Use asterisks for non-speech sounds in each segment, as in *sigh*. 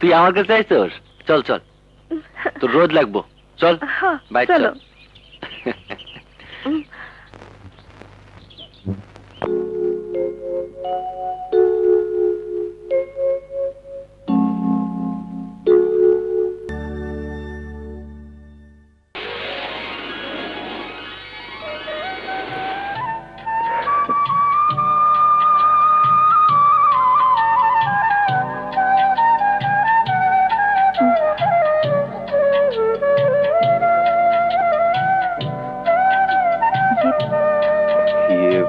তুই আমার কাছে আইসোস? চল চল। তোর রোদ লাগবো। চল। বাই চল। *laughs* ইয়ে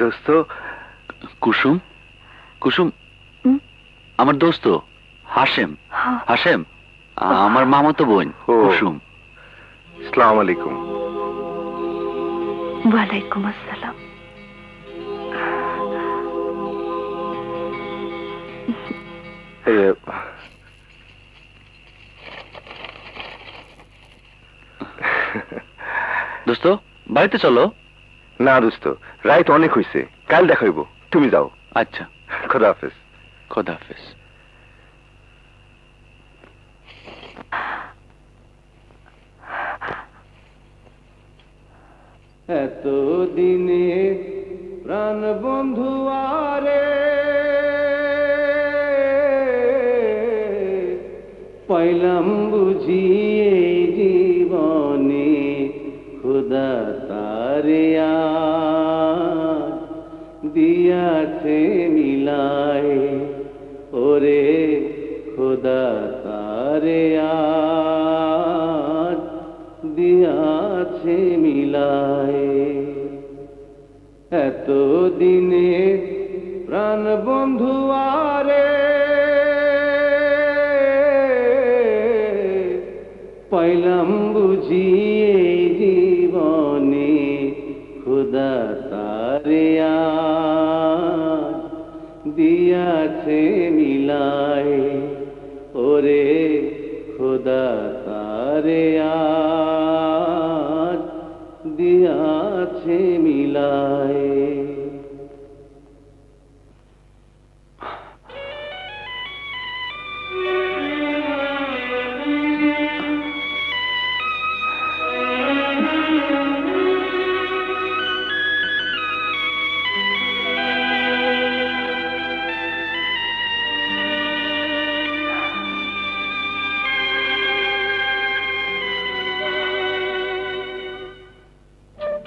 দোস্ত কুসুম কুসুম আমার দোস্ত হাসেম হ্যাঁ। হাসেম আমার মামাতো বোন। কুসুম সালাম আলাইকুম ওয়ালাইকুম আসসালাম এ, দোস্ত বাড়িতে চলো। না দোস্ত রাইত অনেক হইছে। কাল দেখা হইব। তুমি যাও। আচ্ছা। খোদা হাফেজ। খোদা হাফেজ। এত দিনে প্রাণ বন্ধু পাইলাম বুঝি এই জীবনে, খুদা তারে দিয়াছে মিলায়, ওরে খুদা তারে দিয়াছে মিলায়। এত দিনে প্রাণ বন্ধু আরে পাইলাম বুঝিয়ে জীবনে খুদা তারিয়া দিয়াছে মিলাই ওরে খুদা তারিয়া দিয়াছে মিলাই